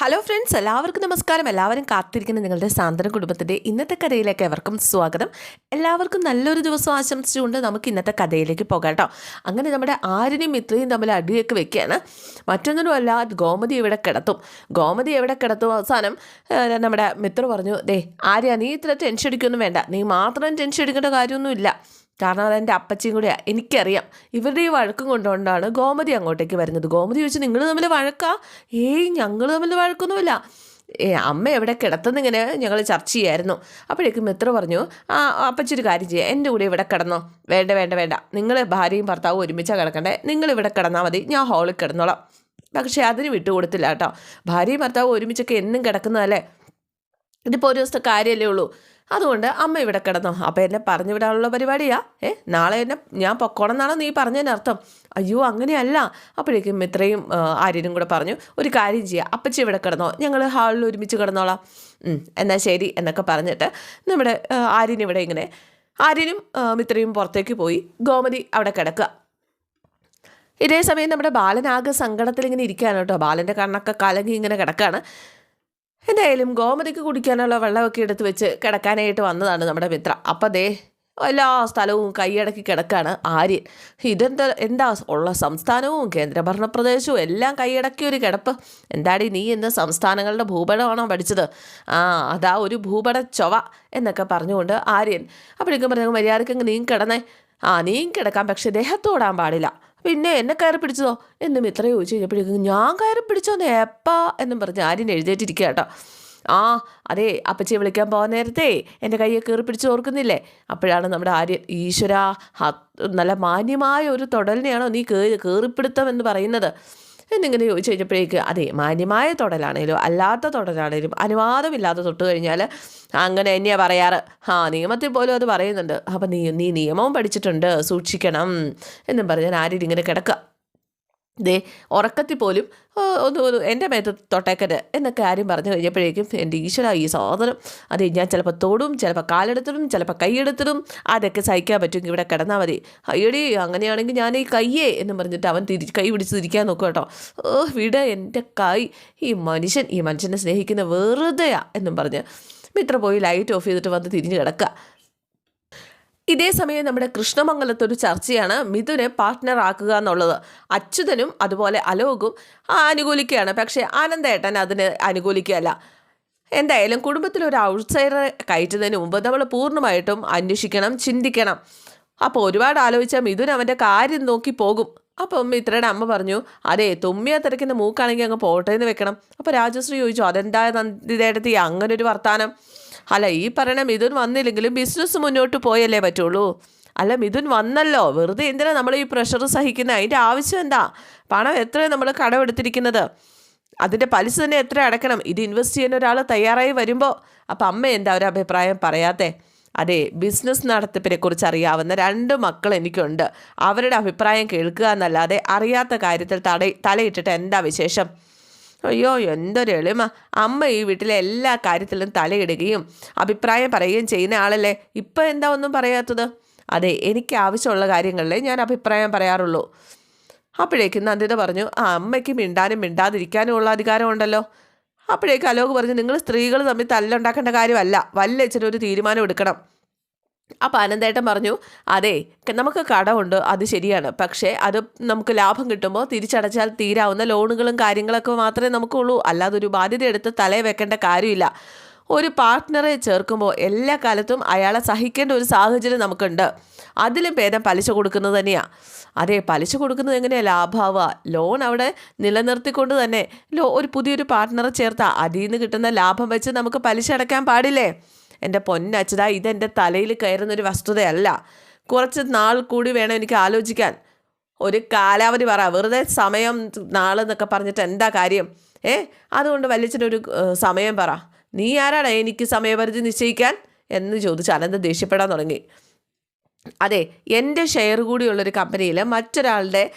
Hello friends എല്ലാവർക്കും നമസ്കാരം. എല്ലാവരും കാത്തിരിക്കുന്ന നിങ്ങളുടെ സാന്ത്വന കുടുംബത്തിന്റെ ഇന്നത്തെ കഥയിലേക്ക് എവർക്കും സ്വാഗതം. എല്ലാവർക്കും നല്ലൊരു ദിവസം ആശംസിച്ചുകൊണ്ട് നമുക്ക് ഇന്നത്തെ കഥയിലേക്ക് പോകാം കേട്ടോ. അങ്ങനെ നമ്മുടെ ആരിനും ഇത്രയും തമ്മിൽ അടിയൊക്കെ വെക്കുകയാണ്. മറ്റൊന്നിനുമല്ല ഗോമതി എവിടെ കിടത്തും? ഗോമതി എവിടെ കിടത്തും? അവസാനം നമ്മുടെ മിത്ര പറഞ്ഞു ദേ ആര്യ നീ ഇത്ര ടെൻഷൻ അടിക്കൊന്നും വേണ്ട. നീ മാത്രം ടെൻഷൻ അടിക്കേണ്ട കാര്യമൊന്നുമില്ല. കാരണം അതെന്റെ അപ്പച്ചിയും കൂടിയാണ് എനിക്കറിയാം. ഇവരുടെ ഈ വഴക്കും കൊണ്ടുകൊണ്ടാണ് ഗോമതി അങ്ങോട്ടേക്ക് വരുന്നത്. ഗോമതി ചോദിച്ചു നിങ്ങൾ തമ്മിൽ വഴക്കാ? ഏയ് ഞങ്ങൾ തമ്മിൽ വഴക്കൊന്നുമില്ല. ഏ അമ്മ എവിടെ കിടത്തുന്നിങ്ങനെ ഞങ്ങൾ ചർച്ച ചെയ്യായിരുന്നു. അപ്പോഴേക്കും മിത്ര പറഞ്ഞു ആ അപ്പച്ചി ഒരു കാര്യം ചെയ്യാം. എന്റെ കൂടെ ഇവിടെ കിടന്നോ. വേണ്ട വേണ്ട വേണ്ട. നിങ്ങൾ ഭാര്യയും ഭർത്താവും ഒരുമിച്ചാണ് കിടക്കണ്ടേ? നിങ്ങൾ ഇവിടെ കിടന്നാൽ മതി. ഞാൻ ഹാളിൽ കിടന്നോളാം. പക്ഷേ അതിന് വിട്ടുകൊടുത്തില്ല കേട്ടോ. ഭാര്യയും ഭർത്താവും ഒരുമിച്ചൊക്കെ എന്നും കിടക്കുന്നതല്ലേ? ഇതിപ്പോൾ ഒരു ദിവസത്തെ കാര്യമല്ലേ ഉള്ളൂ. അതുകൊണ്ട് അമ്മ ഇവിടെ കിടന്നോ. അപ്പോൾ എന്നെ പറഞ്ഞു വിടാനുള്ള പരിപാടിയാ. ഏ നാളെ എന്നെ ഞാൻ പൊക്കോണം എന്നാണോ നീ പറഞ്ഞതിനർത്ഥം അയ്യോ അങ്ങനെയല്ല. അപ്പോഴേക്കും ഇത്രയും ആര്യനും കൂടെ പറഞ്ഞു ഒരു കാര്യം ചെയ്യാം. അപ്പച്ചി ഇവിടെ കിടന്നോ. ഞങ്ങൾ ഹാളിൽ ഒരുമിച്ച് കിടന്നോളാം. എന്നാൽ ശരി എന്നൊക്കെ പറഞ്ഞിട്ട് നമ്മുടെ ആര്യൻ ഇവിടെ ഇങ്ങനെ ആര്യനും മിത്രയും പുറത്തേക്ക് പോയി. ഗോമതി അവിടെ കിടക്കുക. ഇതേ സമയം നമ്മുടെ ബാലനാകെ സങ്കടത്തിൽ ഇങ്ങനെ ഇരിക്കുകയാണ് കേട്ടോ. ബാലന്റെ കണ്ണൊക്കെ കലങ്ങി ഇങ്ങനെ കിടക്കുകയാണ്. എന്തായാലും ഗോമതിക്ക് കുടിക്കാനുള്ള വെള്ളമൊക്കെ എടുത്ത് വെച്ച് കിടക്കാനായിട്ട് വന്നതാണ് നമ്മുടെ മിത്ര. അപ്പം ദേ എല്ലാ സ്ഥലവും കൈയടക്കി കിടക്കാണ് ആര്യൻ ഇതെന്താ എന്താ ഉള്ള സംസ്ഥാനവും കേന്ദ്രഭരണ പ്രദേശവും എല്ലാം കൈയടക്കിയ ഒരു കിടപ്പ്. എന്താടി നീ ഇന്ന് സംസ്ഥാനങ്ങളുടെ ഭൂപടമാണോ പഠിച്ചത്? ആ അതാ ഒരു ഭൂപട ചൊവ എന്നൊക്കെ പറഞ്ഞുകൊണ്ട് ആര്യൻ അപ്പോഴേക്കും പറഞ്ഞു മര്യാദക്കങ്ങ് നീ കിടന്നേ. ആ നീ കിടക്കാം പക്ഷെ ദേഹത്തോടാൻ പാടില്ല. പിന്നെ എന്നെ കയറി പിടിച്ചതോ? എന്നും ഇത്ര ചോദിച്ചു കഴിഞ്ഞപ്പോഴേക്കും ഞാൻ കയറി പിടിച്ചോന്ന് എപ്പാ എന്നും പറഞ്ഞ് ആര്യൻ എഴുതേറ്റിരിക്കുക കേട്ടോ. ആ അതെ അപ്പച്ചിയെ വിളിക്കാൻ പോകാൻ നേരത്തെ എന്റെ കയ്യെ കയറി പിടിച്ച് ഓർക്കുന്നില്ലേ? അപ്പോഴാണ് നമ്മുടെ ആര്യൻ ഈശ്വര നല്ല മാന്യമായ ഒരു തൊടലിനെയാണോ നീ കയറി കയറിപ്പിടുത്തം എന്ന് പറയുന്നത്? എന്നിങ്ങനെ ചോദിച്ചു കഴിഞ്ഞപ്പോഴേക്ക് അതെ മാന്യമായ തൊടലാണേലും അല്ലാത്ത തൊടലാണേലും അനുവാദമില്ലാതെ തൊട്ട് കഴിഞ്ഞാൽ അങ്ങനെ തന്നെയാണ് പറയാറ്. ആ നിയമത്തിൽ പോലും അത് പറയുന്നുണ്ട്. അപ്പം നീ നീ നിയമവും പഠിച്ചിട്ടുണ്ട് സൂക്ഷിക്കണം. എന്നും പറഞ്ഞാൽ ആരും ഇങ്ങനെ കിടക്കുക ദേ ഉറക്കത്തിൽ പോലും "ഓ, ഒന്ന് ഒന്ന് എന്റെ മേത്ത് തൊട്ടേക്കരുത് എന്നൊക്കെ ആരും പറഞ്ഞു കഴിഞ്ഞപ്പോഴേക്കും എന്റെ ഈശ്വര ഈ സാധനം. അത് ഞാൻ ചിലപ്പോൾ തോടും ചിലപ്പോൾ കാലെടുത്തിടും ചിലപ്പോൾ കൈയെടുത്തിടും അതൊക്കെ സഹിക്കാൻ പറ്റും ഇവിടെ കിടന്നാൽ മതി. അയ്യടി അങ്ങനെയാണെങ്കിൽ ഞാൻ ഈ കയ്യേ എന്ന് പറഞ്ഞിട്ട് അവൻ തിരി കൈ പിടിച്ച് തിരിക്കാൻ നോക്കും കേട്ടോ. ഓ വിട എന്റെ കൈ. ഈ മനുഷ്യൻ ഈ മനുഷ്യനെ സ്നേഹിക്കുന്ന വെറുതെയാ എന്നും പറഞ്ഞ്. മിത്ര പോയി ലൈറ്റ് ഓഫ് ചെയ്തിട്ട് വന്ന് തിരിഞ്ഞ് കിടക്കുക ഇതേ സമയം നമ്മുടെ കൃഷ്ണമംഗലത്ത് ഒരു ചർച്ചയാണ് മിഥുനെ പാർട്ട്ണർ ആക്കുക എന്നുള്ളത്. അച്യുതനും അതുപോലെ അലോകും അനുകൂലിക്കുകയാണ് പക്ഷേ ആനന്ദേട്ടൻ അതിന് അനുകൂലിക്കുകയല്ല. എന്തായാലും കുടുംബത്തിൽ ഒരു ഔട്ട്സൈഡറെ കയറ്റുന്നതിന് മുമ്പ് നമ്മൾ പൂർണമായിട്ടും അന്വേഷിക്കണം ചിന്തിക്കണം. അപ്പോൾ ഒരുപാട് ആലോചിച്ചാൽ മിഥുൻ അവന്റെ കാര്യം നോക്കി പോകും. അപ്പം മിത്രയുടെ അമ്മ പറഞ്ഞു അതെ തുമ്മിയ തിരക്കുന്ന മൂക്കാണെങ്കിൽ അങ്ങ് പോട്ടേന്ന് വെക്കണം. അപ്പോൾ രാജശ്രീ ചോദിച്ചു അതെന്താ നന്ദിതേടത്തി അങ്ങനെ ഒരു വർത്താനം? അല്ല ഈ പറയണ മിഥുൻ വന്നില്ലെങ്കിലും ബിസിനസ് മുന്നോട്ട് പോയല്ലേ പറ്റുള്ളൂ. അല്ല മിഥുൻ വന്നല്ലോ. വെറുതെ എന്തിനാ നമ്മൾ ഈ പ്രഷർ സഹിക്കുന്നത് അതിന്റെ ആവശ്യം എന്താ? പണം എത്ര നമ്മൾ കടമെടുത്തിരിക്കുന്നത്? അതിന്റെ പലിശ തന്നെ എത്ര അടക്കണം? ഇത് ഇൻവെസ്റ്റ് ചെയ്യാൻ ഒരാൾ തയ്യാറായി വരുമ്പോൾ അപ്പം അമ്മ എന്താ ഒരു അഭിപ്രായം പറയാത്തെ? അതെ ബിസിനസ് നടത്തിപ്പിനെ കുറിച്ച് അറിയാവുന്ന രണ്ട് മക്കൾ എനിക്കുണ്ട്. അവരുടെ അഭിപ്രായം കേൾക്കുക എന്നല്ലാതെ അറിയാത്ത കാര്യത്തിൽ തട തലയിട്ടിട്ട് എന്താ വിശേഷം? അയ്യോ എന്തൊരു എളിമ. അമ്മ ഈ വീട്ടിലെ എല്ലാ കാര്യത്തിലും തലയിടുകയും അഭിപ്രായം പറയുകയും ചെയ്യുന്ന ആളല്ലേ? ഇപ്പം എന്താ ഒന്നും പറയാത്തത്? അതെ എനിക്ക് ആവശ്യമുള്ള കാര്യങ്ങളിലേ ഞാൻ അഭിപ്രായം പറയാറുള്ളൂ. അപ്പോഴേക്കും നന്ദിത പറഞ്ഞു ആ അമ്മയ്ക്ക് മിണ്ടാനും മിണ്ടാതിരിക്കാനും ഉള്ള അധികാരമുണ്ടല്ലോ അപ്പോഴേക്കും അലോക് പറഞ്ഞു നിങ്ങൾ സ്ത്രീകൾ തമ്മിൽ തല്ലുണ്ടാക്കേണ്ട കാര്യമല്ല. വല്ല ഒരു തീരുമാനം എടുക്കണം. അപ്പോൾ അനന്തേട്ടൻ പറഞ്ഞു അതെ നമുക്ക് കടമുണ്ട് അത് ശരിയാണ്. പക്ഷേ അത് നമുക്ക് ലാഭം കിട്ടുമ്പോൾ തിരിച്ചടച്ചാൽ തീരാവുന്ന ലോണുകളും കാര്യങ്ങളൊക്കെ മാത്രമേ നമുക്കുള്ളൂ. അല്ലാതെ ഒരു ബാധ്യത എടുത്ത് തലയിൽ വെക്കേണ്ട കാര്യമില്ല. ഒരു പാർട്ട്ണറെ ചേർക്കുമ്പോൾ എല്ലാ കാലത്തും അയാളെ സഹിക്കേണ്ട ഒരു സാഹചര്യം നമുക്കുണ്ട്. അതിലും ഭേദം പലിശ കൊടുക്കുന്നത് തന്നെയാണ് അതെ പലിശ കൊടുക്കുന്നത് എങ്ങനെയാണ് ലാഭാവുക ലോൺ അവിടെ നിലനിർത്തിക്കൊണ്ട് തന്നെ ലോ ഒരു പുതിയൊരു പാർട്ട്ണറെ ചേർത്താൽ അതിൽ നിന്ന് കിട്ടുന്ന ലാഭം വെച്ച് നമുക്ക് പലിശ അടയ്ക്കാൻ പാടില്ലേ? എന്റെ പൊന്നച്ചതാ ഇതെന്റെ തലയിൽ കയറുന്നൊരു വസ്തുതയല്ല. കുറച്ച് നാൾ കൂടി വേണം എനിക്ക് ആലോചിക്കാൻ. ഒരു കാലാവധി പറ വെറുതെ സമയം നാളെന്നൊക്കെ പറഞ്ഞിട്ട് എന്താ കാര്യം? ഏ അതുകൊണ്ട് വലിച്ചൊരു സമയം പറ. നീ ആരാടാ എനിക്ക് സമയപരിധി നിശ്ചയിക്കാൻ? എന്ന് ചോദിച്ച് അനന്ത് ദേഷ്യപ്പെടാൻ തുടങ്ങി. അതെ എന്റെ ഷെയർ കൂടിയുള്ളൊരു കമ്പനിയിൽ മറ്റൊരാളുടെ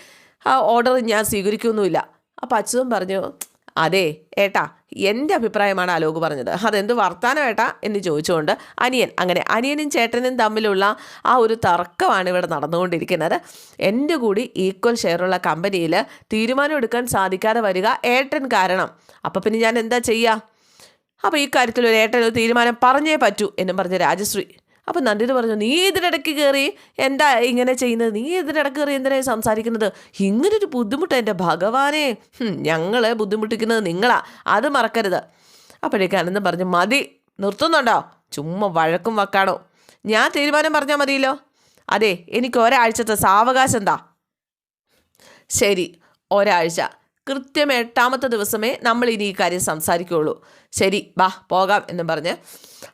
ഓർഡർ ഞാൻ സ്വീകരിക്കുന്നുമില്ല. അപ്പോൾ അച്യുതൻ പറഞ്ഞു അതെ ഏട്ടാ എന്റെ അഭിപ്രായമാണ് അലോക് പറഞ്ഞത്. അതെന്ത് വർത്താനം ഏട്ടാ എന്ന് ചോദിച്ചുകൊണ്ട് അനിയൻ അങ്ങനെ അനിയനും ചേട്ടനും തമ്മിലുള്ള ആ ഒരു തർക്കമാണ് ഇവിടെ നടന്നുകൊണ്ടിരിക്കുന്നത്. എന്റെ കൂടി ഈക്വൽ ഷെയറുള്ള കമ്പനിയിൽ തീരുമാനം എടുക്കാൻ സാധിക്കാതെ വരിക ഏട്ടൻ കാരണം. അപ്പം പിന്നെ ഞാൻ എന്താ ചെയ്യുക അപ്പോൾ ഈ കാര്യത്തിൽ ഒരു ഏട്ടൻ ഒരു തീരുമാനം പറഞ്ഞേ പറ്റൂ എന്നും പറഞ്ഞ രാജശ്രീ അപ്പം നന്ദിത് പറഞ്ഞു നീ ഇതിനിടയ്ക്ക് കയറി എന്താ ഇങ്ങനെ ചെയ്യുന്നത്? നീ ഇതിനിടയ്ക്ക് കയറി എന്തിനായി സംസാരിക്കുന്നത്? ഇങ്ങനൊരു ബുദ്ധിമുട്ട് എന്റെ ഭഗവാനെ. ഞങ്ങളെ ബുദ്ധിമുട്ടിക്കുന്നത് നിങ്ങളാ. അത് മറക്കരുത്. അപ്പോഴേക്ക് അനന്തം പറഞ്ഞു മതി നിർത്തുന്നുണ്ടോ? ചുമ്മാ വഴക്കും വക്കാണോ ഞാൻ തീരുമാനം പറഞ്ഞാൽ മതിയല്ലോ. അതെ എനിക്ക് ഒരാഴ്ചത്തെ സാവകാശം എന്താ? ശരി ഒരാഴ്ച. കൃത്യം എട്ടാമത്തെ ദിവസമേ നമ്മൾ ഇനി ഈ കാര്യം സംസാരിക്കുകയുള്ളൂ ശരി വാ പോകാം എന്നും പറഞ്ഞ്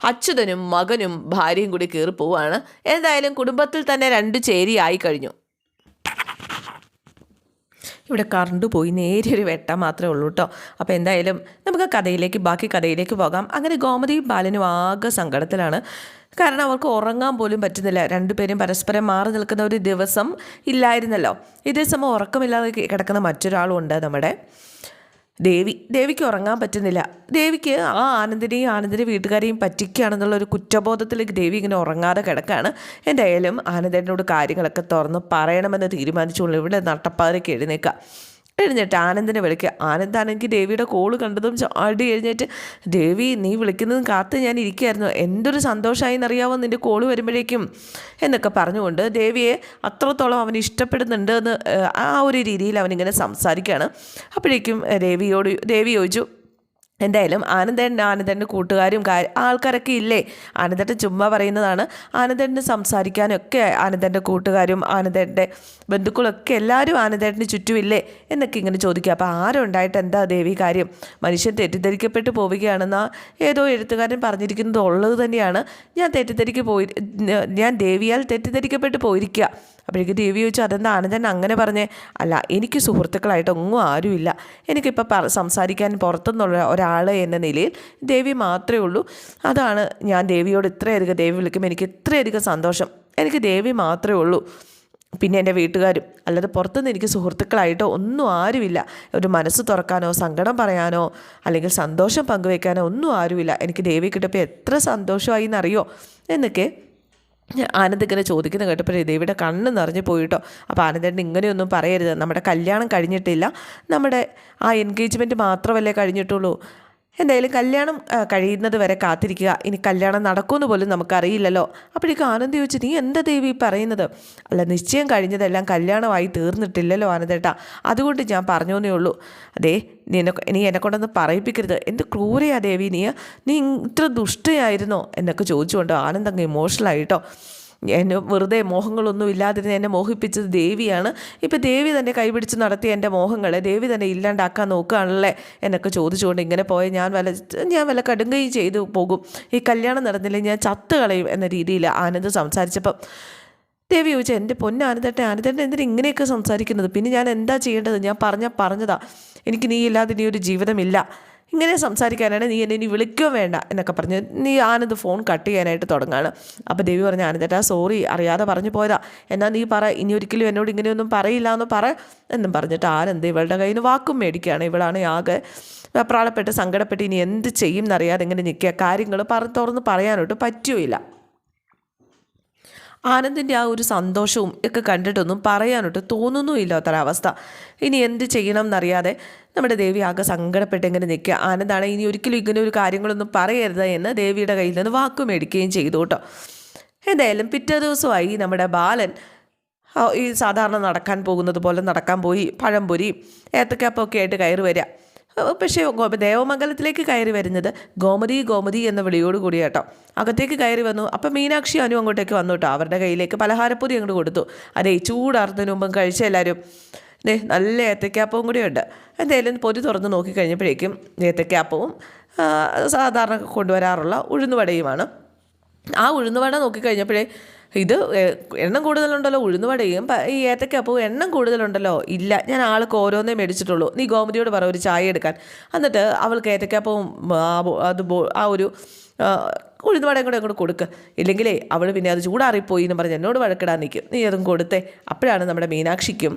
അച്യുതനും മകനും ഭാര്യയും കൂടി കയറി പോവുകയാണ് എന്തായാലും കുടുംബത്തിൽ തന്നെ രണ്ട് ചേരിയായി കഴിഞ്ഞു. ഇവിടെ കറണ്ട് പോയി നേരിയ ഒരു വെട്ടം മാത്രമേ ഉള്ളൂ കേട്ടോ അപ്പോൾ എന്തായാലും നമുക്ക് കഥയിലേക്ക് ബാക്കി കഥയിലേക്ക് പോകാം. അങ്ങനെ ഗോമതിയും ബാലനും ആകെ സങ്കടത്തിലാണ്. കാരണം അവർക്ക് ഉറങ്ങാൻ പോലും പറ്റുന്നില്ല. രണ്ടുപേരും പരസ്പരം മാറി നിൽക്കുന്ന ഒരു ദിവസം ഇല്ലായിരുന്നല്ലോ. ഇതേ സമയം ഉറക്കമില്ലാതെ കിടക്കുന്ന മറ്റൊരാളും ഉണ്ട് നമ്മുടെ ദേവി ദേവിക്ക് ഉറങ്ങാൻ പറ്റുന്നില്ല. ദേവിക്ക് ആ ആനന്ദിനെയും ആനന്ദിന്റെ വീട്ടുകാരെയും പറ്റിക്കുകയാണെന്നുള്ള ഒരു കുറ്റബോധത്തിലേക്ക് ദേവി ഇങ്ങനെ ഉറങ്ങാതെ കിടക്കുകയാണ് എന്തായാലും ആനന്ദനോട് കാര്യങ്ങളൊക്കെ തുറന്ന് പറയണമെന്ന് തീരുമാനിച്ചുകൊണ്ട് ഇവിടെ നട്ടപ്പാതിരയ്ക്ക് എഴുന്നേക്കുക എഴുന്നേറ്റ് ആനന്ദിനെ വിളിക്കുക. ആനന്ദാണെങ്കിൽ ദേവിയുടെ കോൾ കണ്ടതും ചാടി എഴുന്നേറ്റ് ദേവി നീ വിളിക്കുന്നതും കാത്ത് ഞാൻ ഇരിക്കുകയായിരുന്നു. എന്തൊരു സന്തോഷമായി എന്നറിയാവോ നിന്റെ കോൾ വരുമ്പോഴേക്കും? എന്നൊക്കെ പറഞ്ഞുകൊണ്ട് ദേവിയെ അത്രത്തോളം അവൻ ഇഷ്ടപ്പെടുന്നുണ്ട് എന്ന് ആ ഒരു രീതിയിൽ അവനിങ്ങനെ സംസാരിക്കുകയാണ്. അപ്പോഴേക്കും ദേവിയോട് ദേവി ചോദിച്ചു എന്തായാലും ആനന്ദൻ ആനന്ദന്റെ കൂട്ടുകാരും ആൾക്കാരൊക്കെ ഇല്ലേ? ആനന്ദന്റെ ചുമ്മാ പറയുന്നതാണ്. ആനന്ദന് സംസാരിക്കാനൊക്കെ ആനന്ദന്റെ കൂട്ടുകാരും ആനന്ദന്റെ ബന്ധുക്കളൊക്കെ എല്ലാവരും ആനന്ദേട്ടന് ചുറ്റുമില്ലേ? എന്നൊക്കെ ഇങ്ങനെ ചോദിക്കുക അപ്പോൾ ആരുണ്ടായിട്ട് എന്താ ദേവി കാര്യം? മനുഷ്യൻ തെറ്റിദ്ധരിക്കപ്പെട്ടു പോവുകയാണെന്ന ഏതോ എഴുത്തുകാരൻ പറഞ്ഞിരിക്കുന്നത് ഉള്ളത് തന്നെയാണ്. ഞാൻ തെറ്റിദ്ധരിക്ക് പോയി ഞാൻ ദേവിയാൽ തെറ്റിദ്ധരിക്കപ്പെട്ടു പോയിരിക്കുക. അപ്പോഴേക്ക് ദേവി ചോദിച്ചു അതെന്താ ആനന്ദൻ അങ്ങനെ പറഞ്ഞേ അല്ല എനിക്ക് സുഹൃത്തുക്കളായിട്ട് ഒന്നും ആരുമില്ല. എനിക്കിപ്പോൾ സംസാരിക്കാൻ പുറത്തുനിന്നുള്ള ഒരാൾ എന്ന നിലയിൽ ദേവി മാത്രമേ ഉള്ളൂ. അതാണ് ഞാൻ ദേവിയോട് ഇത്രയധികം ദേവി വിളിക്കുമ്പോൾ എനിക്ക് ഇത്രയധികം സന്തോഷം. എനിക്ക് ദേവി മാത്രമേ ഉള്ളൂ. പിന്നെ എന്റെ വീട്ടുകാരും അല്ലാതെ പുറത്തുനിന്ന് എനിക്ക് സുഹൃത്തുക്കളായിട്ടോ ഒന്നും ആരുമില്ല. ഒരു മനസ്സ് തുറക്കാനോ സങ്കടം പറയാനോ അല്ലെങ്കിൽ സന്തോഷം പങ്കുവെക്കാനോ ഒന്നും ആരുമില്ല. എനിക്ക് ദേവി കിട്ടപ്പോൾ എത്ര സന്തോഷമായി എന്നറിയോ? എന്നൊക്കെ ആനന്ദ് ഇങ്ങനെ ചോദിക്കുന്ന കേട്ടപ്പോൾ ദേവിയുടെ കണ്ണ് നിറഞ്ഞു പോയിട്ടോ. അപ്പോൾ ആനന്ദേട്ടൻ ഇങ്ങനെയൊന്നും പറയരുത്. നമ്മുടെ കല്യാണം കഴിഞ്ഞിട്ടില്ല. നമ്മുടെ ആ എൻഗേജ്മെന്റ് മാത്രമല്ലേ കഴിഞ്ഞിട്ടുള്ളൂ. എന്തായാലും കല്യാണം കഴിയുന്നത് വരെ കാത്തിരിക്കുക. ഇനി കല്യാണം നടക്കുമെന്ന് പോലും നമുക്കറിയില്ലല്ലോ. അപ്പോഴേക്കും ആനന്ദ് ചോദിച്ചു നീ എന്താ ദേവി പറയുന്നത്? അല്ല നിശ്ചയം കഴിഞ്ഞതെല്ലാം കല്യാണമായി തീർന്നിട്ടില്ലല്ലോ ആനന്ദേട്ടാ. അതുകൊണ്ട് ഞാൻ പറഞ്ഞോന്നേ ഉള്ളൂ. അതേ നീ എന്നെ നീ എന്നെ കൊണ്ടൊന്ന് പറയിപ്പിക്കരുത്. എന്ത് ക്രൂരയാ ദേവി നീ? നീ ഇത്ര ദുഷ്ടയായിരുന്നോ? എന്നൊക്കെ ചോദിച്ചുകൊണ്ട് ആനന്ദ് അങ്ങ് ഇമോഷണലായിട്ടോ എന്നെ വെറുതെ മോഹങ്ങളൊന്നും ഇല്ലാതിരുന്ന് എന്നെ മോഹിപ്പിച്ചത് ദേവിയാണ്. ഇപ്പം ദേവി തന്നെ കൈപിടിച്ച് നടത്തിയ എന്റെ മോഹങ്ങളെ ദേവി തന്നെ ഇല്ലാണ്ടാക്കാൻ നോക്കുകയാണല്ലേ എന്നൊക്കെ ചോദിച്ചുകൊണ്ട് ഇങ്ങനെ പോയ ഞാൻ വല്ല ഞാൻ വല്ല കടുങ്കൈ ചെയ്തു പോകും. ഈ കല്യാണം നടന്നില്ലെങ്കിൽ ഞാൻ ചത്ത് കളയും എന്ന രീതിയിൽ ആനന്ദ് സംസാരിച്ചപ്പം ദേവി ചോദിച്ചു എന്റെ പൊന്ന ആനന്ദേട്ടൻ ആനന്ദേട്ടൻ എന്തിനാ ഇങ്ങനെയൊക്കെ സംസാരിക്കുന്നത്? പിന്നെ ഞാൻ എന്താ ചെയ്യേണ്ടത്? ഞാൻ പറഞ്ഞ പറഞ്ഞതാ എനിക്ക് നീ ഇല്ലാതെ നീ ഒരു ജീവിതമില്ല. ഇങ്ങനെ സംസാരിക്കാനാണ് നീ എന്നെ ഇനി വിളിക്കുകയും വേണ്ട എന്നൊക്കെ പറഞ്ഞ് നീ ആനന്ദ് ഫോൺ കട്ട് ചെയ്യാനായിട്ട് തുടങ്ങാണ്. അപ്പോൾ ദേവി പറഞ്ഞു ആനന്ദേട്ടാ സോറി അറിയാതെ പറഞ്ഞു പോയതാ. എന്നാൽ നീ പറ ഇനി ഒരിക്കലും എന്നോട് ഇങ്ങനെയൊന്നും പറയില്ല എന്ന് പറ എന്നും പറഞ്ഞിട്ട് ആനന്ദ് ഇവളുടെ കയ്യിൽ നിന്ന് വാക്കും മേടിക്കുകയാണ്. ഇവളാണ് ആകെ വെപ്രാളപ്പെട്ട് സങ്കടപ്പെട്ട് ഇനി എന്ത് ചെയ്യും എന്നറിയാതെ ഇങ്ങനെ നിൽക്കുക. കാര്യങ്ങൾ പറ തുറന്ന് പറയാനോട്ട് പറ്റുകയില്ല ആനന്ദിന്റെ ആ ഒരു സന്തോഷവും ഒക്കെ കണ്ടിട്ടൊന്നും പറയാനൊട്ട് തോന്നുന്നുമില്ലാത്തൊരവസ്ഥ ഇനി എന്ത് ചെയ്യണം എന്നറിയാതെ നമ്മുടെ ദേവി ആകെ സങ്കടപ്പെട്ട് ഇങ്ങനെ നിൽക്കുക. ആനന്ദാണ് ഇനി ഒരിക്കലും ഇങ്ങനെ ഒരു കാര്യങ്ങളൊന്നും പറയരുത് എന്ന് ദേവിയുടെ കയ്യിൽ നിന്ന് വാക്കു മേടിക്കുകയും ചെയ്തു കേട്ടോ. എന്തായാലും പിറ്റേ ദിവസമായി നമ്മുടെ ബാലൻ ഈ സാധാരണ നടക്കാൻ പോകുന്നത് പോലെ നടക്കാൻ പോയി പഴംപൊരി ഏത്തക്കപ്പൊക്കെ ആയിട്ട് കയറി വരിക. പക്ഷേ ദേവമംഗലത്തിലേക്ക് കയറി വരുന്നത് ഗോമതി ഗോമതി എന്ന വിളിയോട് കൂടി കേട്ടോ അകത്തേക്ക് കയറി വന്നു. അപ്പം മീനാക്ഷി അനു അങ്ങോട്ടേക്ക് വന്നു കേട്ടോ. അവരുടെ കയ്യിലേക്ക് പലഹാരപ്പൊരി അങ്ങോട്ട് കൊടുത്തു. അതെ ചൂടാർന്നതിന് മുമ്പും കഴിച്ച എല്ലാവരും ദേ നല്ല ഏത്തക്കാപ്പവും കൂടിയുണ്ട് എന്തായാലും പൊതി തുറന്ന് നോക്കിക്കഴിഞ്ഞപ്പോഴേക്കും ഏത്തക്കാപ്പവും സാധാരണ കൊണ്ടുവരാറുള്ള ഉഴുന്നുവടയുമാണ്. ആ ഉഴുന്നുവട നോക്കിക്കഴിഞ്ഞപ്പോഴേ ഇത് എണ്ണം കൂടുതലുണ്ടല്ലോ ഉഴുന്നുവടയും ഈ ഏത്തക്കപ്പവും എണ്ണം കൂടുതലുണ്ടല്ലോ ഇല്ല ഞാൻ ആൾക്ക് ഓരോന്നേ മേടിച്ചിട്ടുള്ളൂ നീ ഗോമതിയോട് പറ ഒരു ചായ എടുക്കാൻ. എന്നിട്ട് അവൾക്ക് ഏത്തക്കപ്പവും അത് ആ ഒരു ഉഴുന്നുവടയും കൂടെ അങ്ങോട്ട് കൊടുക്കുക ഇല്ലെങ്കിലേ അവൾ പിന്നെ അത് ചൂടാറിപ്പോയി എന്ന് പറഞ്ഞ് എന്നോട് വഴക്കിടാൻ നിൽക്കും. നീ അതും കൊടുത്തേ. അപ്പോഴാണ് നമ്മുടെ മീനാക്ഷിക്കും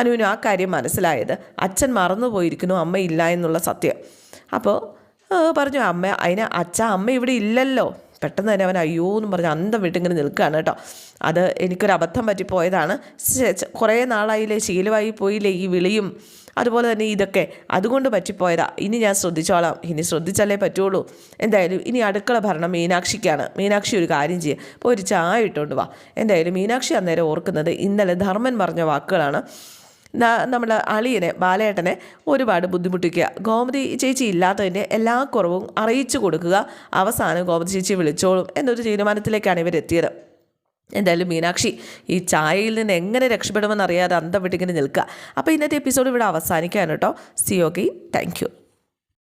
അനുവിനും ആ കാര്യം മനസ്സിലായത്. അച്ഛൻ മറന്നു പോയിരിക്കുന്നു അമ്മ ഇല്ല എന്നുള്ള സത്യം. അപ്പോൾ പറഞ്ഞു അമ്മ അതിന് അച്ഛ അമ്മ ഇവിടെ ഇല്ലല്ലോ. പെട്ടെന്ന് തന്നെ അവൻ അയ്യോ എന്ന് പറഞ്ഞ് അന്തം വിട്ടിങ്ങനെ നിൽക്കുകയാണ് കേട്ടോ. അത് എനിക്കൊരു അബദ്ധം പറ്റിപ്പോയതാണ് കുറേ നാളായില്ലേ ശീലമായി പോയില്ലേ ഈ വിളിയും അതുപോലെ തന്നെ ഇതൊക്കെ. അതുകൊണ്ട് പറ്റിപ്പോയതാ. ഇനി ഞാൻ ശ്രദ്ധിച്ചോളാം. ഇനി ശ്രദ്ധിച്ചാലേ പറ്റുള്ളൂ. എന്തായാലും ഇനി അടുക്കള ഭരണം മീനാക്ഷിക്കാണ്. മീനാക്ഷി ഒരു കാര്യം ചെയ്യുക അപ്പോൾ ഒരു ചായ ഇട്ടുകൊണ്ട് വാ. എന്തായാലും മീനാക്ഷി അന്നേരം ഓർക്കുന്നത് ഇന്നലെ ധർമ്മൻ പറഞ്ഞ വാക്കുകളാണ്. നമ്മുടെ അളിയനെ ബാലേട്ടനെ ഒരുപാട് ബുദ്ധിമുട്ടിക്കുക. ഗോമതി ചേച്ചി ഇല്ലാത്തതിന്റെ എല്ലാ കുറവും അറിയിച്ചു കൊടുക്കുക. അവസാനം ഗോമതി ചേച്ചി വിളിച്ചോളും എന്നൊരു തീരുമാനത്തിലേക്കാണ് ഇവരെത്തിയത്. എന്തായാലും മീനാക്ഷി ഈ ചായയിൽ നിന്ന് എങ്ങനെ രക്ഷപ്പെടുമെന്ന് അറിയാതെ അന്തം വിട്ടിങ്ങനെ നിൽക്കുക. അപ്പോൾ ഇന്നത്തെ എപ്പിസോഡ് ഇവിടെ അവസാനിക്കുകയാണ് കേട്ടോ. C okay thank